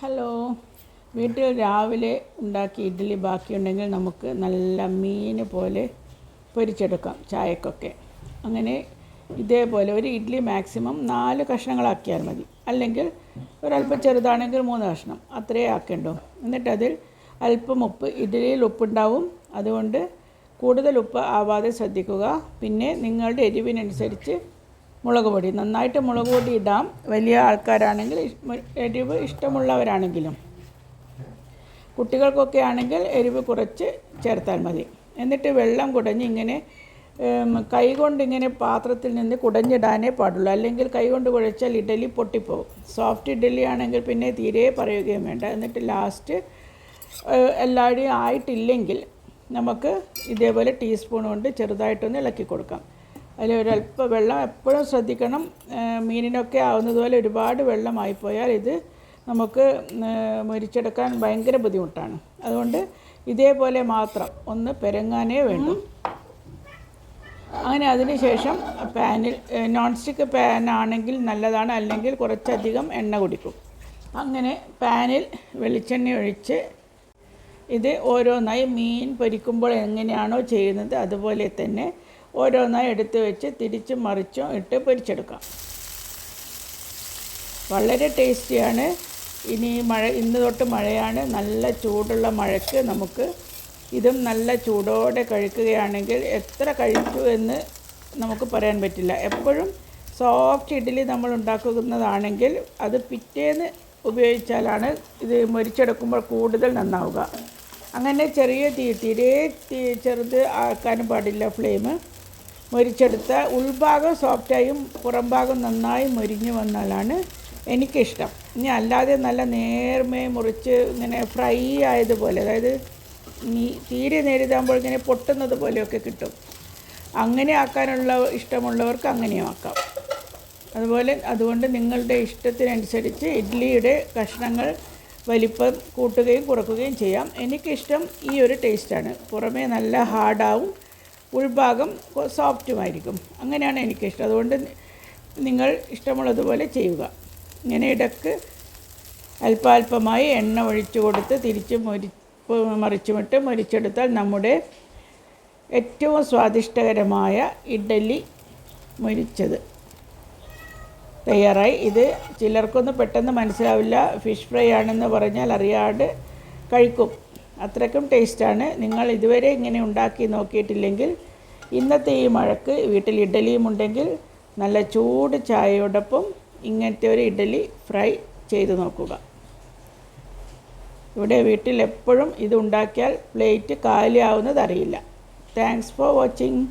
Hello. വീട്ടിൽ രാവിലെ ഉണ്ടാക്കി ഇഡ്ഡലി ബാക്കിയുണ്ടെങ്കിൽ നമുക്ക് നല്ല മീൻ പോലെ പൊരിച്ചെടുക്കാം ചായക്കൊക്കെ. അങ്ങനെ ഇതേപോലെ ഒരു ഇഡ്ഡലി മാക്സിമം നാല് കഷ്ണങ്ങളാക്കിയാൽ മതി. അല്ലെങ്കിൽ ഒരല്പം ചെറുതാണെങ്കിൽ മൂന്ന് കഷ്ണം. അത്രേ ആക്കേണ്ടൂ. എന്നിട്ടതിൽ അല്പം ഉപ്പ്. ഇഡ്ഡലിയിൽ ഉപ്പുണ്ടാവും. അതുകൊണ്ട് കൂടുതൽ ഉപ്പ് ആവാതെ ശ്രദ്ധിക്കുക. പിന്നെ നിങ്ങളുടെ എരിവിനനുസരിച്ച് മുളക് പൊടി. നന്നായിട്ട് മുളക് പൊടി ഇടാം. വലിയ ആൾക്കാരാണെങ്കിൽ എരിവ് ഇഷ്ടമുള്ളവരാണെങ്കിലും. കുട്ടികൾക്കൊക്കെ ആണെങ്കിൽ എരിവ് കുറച്ച് ചേർത്താൽ മതി. എന്നിട്ട് വെള്ളം കുടഞ്ഞ് ഇങ്ങനെ കൈ കൊണ്ട് ഇങ്ങനെ പാത്രത്തിൽ നിന്ന് കുടഞ്ഞിടാനേ പാടുള്ളൂ. അല്ലെങ്കിൽ കൈ കൊണ്ട് കുഴച്ചാൽ ഇഡലി പൊട്ടിപ്പോകും സോഫ്റ്റ് ഇഡലി ആണെങ്കിൽ പിന്നെ തീരെ പറയുകയും വേണ്ട. എന്നിട്ട് ലാസ്റ്റ് എല്ലാവരും ആയിട്ടില്ലെങ്കിൽ നമുക്ക് ഇതേപോലെ ടീസ്പൂൺ കൊണ്ട് ചെറുതായിട്ടൊന്ന് ഇളക്കി കൊടുക്കാം. ഒരല്പ വെള്ളം എപ്പോഴും ശ്രദ്ധിക്കണം. മീനിനൊക്കെ ആവുന്നതുപോലെ ഒരുപാട് വെള്ളമായിപ്പോയാൽ ഇത് നമുക്ക് മുരിച്ചെടുക്കാൻ ഭയങ്കര ബുദ്ധിമുട്ടാണ്. അതുകൊണ്ട് ഇതേപോലെ മാത്രം ഒന്ന് പെരങ്ങാനേ വേണ്ടു. അങ്ങനെ അതിന് ശേഷം പാനിൽ നോൺ സ്റ്റിക്ക് പാനാണെങ്കിൽ നല്ലതാണ്. അല്ലെങ്കിൽ കുറച്ചധികം എണ്ണ കുടിക്കും. അങ്ങനെ പാനിൽ വെളിച്ചെണ്ണ ഒഴിച്ച് ഇത് ഓരോന്നായി മീൻ പൊരിക്കുമ്പോൾ എങ്ങനെയാണോ ചെയ്യുന്നത് അതുപോലെ തന്നെ ഓരോന്നായി എടുത്തു വെച്ച് തിരിച്ചും മറിച്ചും ഇട്ട് പൊരിച്ചെടുക്കാം. വളരെ ടേസ്റ്റിയാണ്. ഇനി മഴ ഇന്ന് തൊട്ട് മഴയാണ്. നല്ല ചൂടുള്ള മഴയ്ക്ക് നമുക്ക് ഇതും നല്ല ചൂടോടെ കഴിക്കുകയാണെങ്കിൽ എത്ര കഴിച്ചു എന്ന് നമുക്ക് പറയാൻ പറ്റില്ല. എപ്പോഴും സോഫ്റ്റ് ഇഡ്ഡലി നമ്മൾ ഉണ്ടാക്കുന്നതാണെങ്കിൽ അത് പിറ്റേന്ന് ഉപയോഗിച്ചാലാണ് ഇത് മൊരിച്ചെടുക്കുമ്പോൾ കൂടുതൽ നന്നാവുക. അങ്ങനെ ചെറിയ തീ തീരെ ചെറുത് ആക്കാനും പാടില്ല ഫ്ലെയിം. മൊരിച്ചെടുത്ത ഉൾഭാഗം സോഫ്റ്റായും പുറം ഭാഗം നന്നായി മൊരിഞ്ഞു വന്നാലാണ് എനിക്കിഷ്ടം. ഇനി അല്ലാതെ നല്ല നേർമേ മുറിച്ച് ഇങ്ങനെ ഫ്രൈ ആയതുപോലെ അതായത് നീ തീരെ നേരിതാകുമ്പോൾ ഇങ്ങനെ പൊട്ടുന്നത് പോലെയൊക്കെ കിട്ടും. അങ്ങനെ ആക്കാനുള്ള ഇഷ്ടമുള്ളവർക്ക് അങ്ങനെയും ആക്കാം. അതുപോലെ അതുകൊണ്ട് നിങ്ങളുടെ ഇഷ്ടത്തിനനുസരിച്ച് ഇഡ്ഡലിയുടെ കഷ്ണങ്ങൾ വലിപ്പം കൂട്ടുകയും കുറക്കുകയും ചെയ്യാം. എനിക്കിഷ്ടം ഈ ഒരു ടേസ്റ്റാണ് പുറമേ നല്ല ഹാർഡാവും ഉൾഭാഗം സോഫ്റ്റുമായിരിക്കും. അങ്ങനെയാണ് എനിക്കിഷ്ടം. അതുകൊണ്ട് നിങ്ങൾ ഇഷ്ടമുള്ളതുപോലെ ചെയ്യുക. ഇങ്ങനെ ഇടയ്ക്ക് അല്പാൽപമായി എണ്ണ ഒഴിച്ചു കൊടുത്ത് തിരിച്ച് മൊരി മറിച്ചുമിട്ട് മൊരിച്ചെടുത്താൽ നമ്മുടെ ഏറ്റവും സ്വാദിഷ്ടകരമായ ഇഡ്ഡലി മൊരിച്ചത്. തയ്യാറായി. ഇത് ചിലർക്കൊന്നും പെട്ടെന്ന് മനസ്സിലാവില്ല. ഫിഷ് ഫ്രൈ ആണെന്ന് പറഞ്ഞാൽ അറിയാണ്ട് കഴിക്കും. അത്രയ്ക്കും ടേസ്റ്റാണ്. നിങ്ങൾ ഇതുവരെ ഇങ്ങനെ ഉണ്ടാക്കി നോക്കിയിട്ടില്ലെങ്കിൽ ഇന്നത്തെ ഈ മഴക്ക് വീട്ടിൽ ഇഡ്ഡലിയും ഉണ്ടെങ്കിൽ നല്ല ചൂട് ചായയോടൊപ്പം ഇങ്ങനത്തെ ഒരു ഇഡ്ഡലി ഫ്രൈ ചെയ്ത് നോക്കുക. ഇവിടെ വീട്ടിൽ എപ്പോഴും ഇത് ഉണ്ടാക്കിയാൽ പ്ലേറ്റ് കാലിയാവുന്നത് അറിയില്ല. Thanks for watching